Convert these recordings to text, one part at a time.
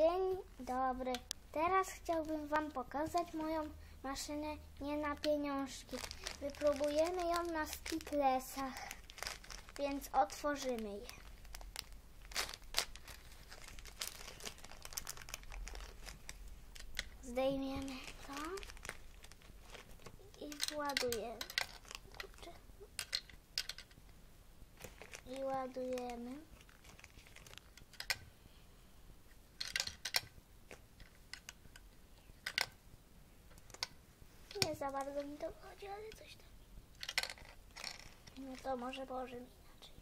Dzień dobry. Teraz chciałbym Wam pokazać moją maszynę nie na pieniążki. Wypróbujemy ją na Skitlesach, więc otworzymy je. Zdejmiemy to i władujemy. I ładujemy. Nie za bardzo mi to wychodzi, ale coś tam. No to może położymy inaczej.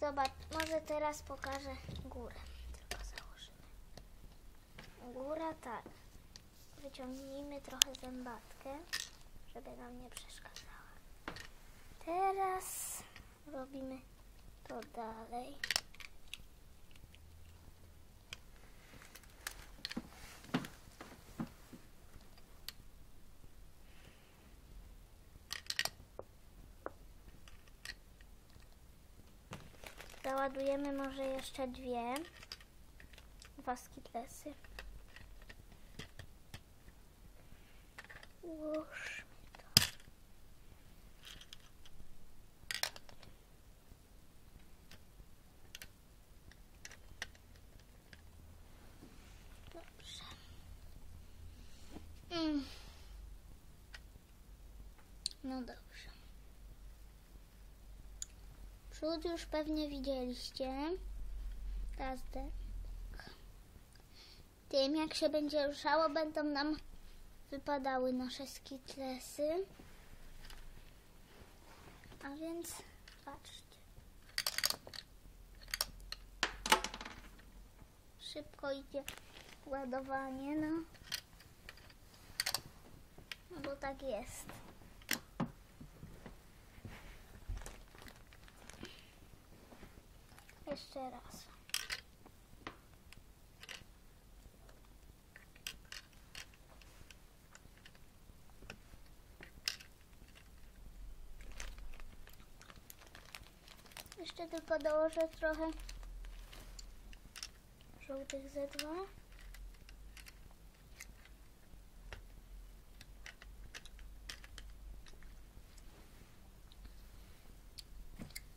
Zobacz, może teraz pokażę górę. Tylko założymy. Góra tak. Wyciągnijmy trochę zębatkę, żeby nam nie przeszkadzała. Teraz robimy to dalej. Załadujemy może jeszcze dwie. Dwa skitlesy. Mm. No dobrze. Przód już pewnie widzieliście. Teraz ten. Tym jak się będzie ruszało, będą nam wypadały nasze skitlesy. A więc patrzcie. Szybko idzie ładowanie, no. No bo tak jest. Jeszcze raz. Jeszcze tylko dołożę trochę żółtych Z2.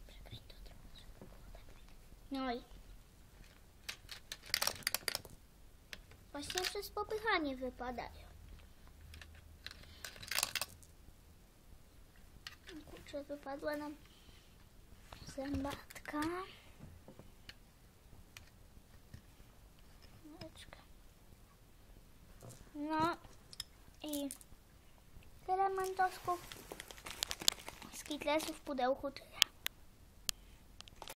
Przykryj to trochę, żeby było tak widać. No i właśnie przez popychanie wypadają. Kurczę, wypadła nam zębatka. No i tyle mentosków. Z kitlesów w pudełku tyle.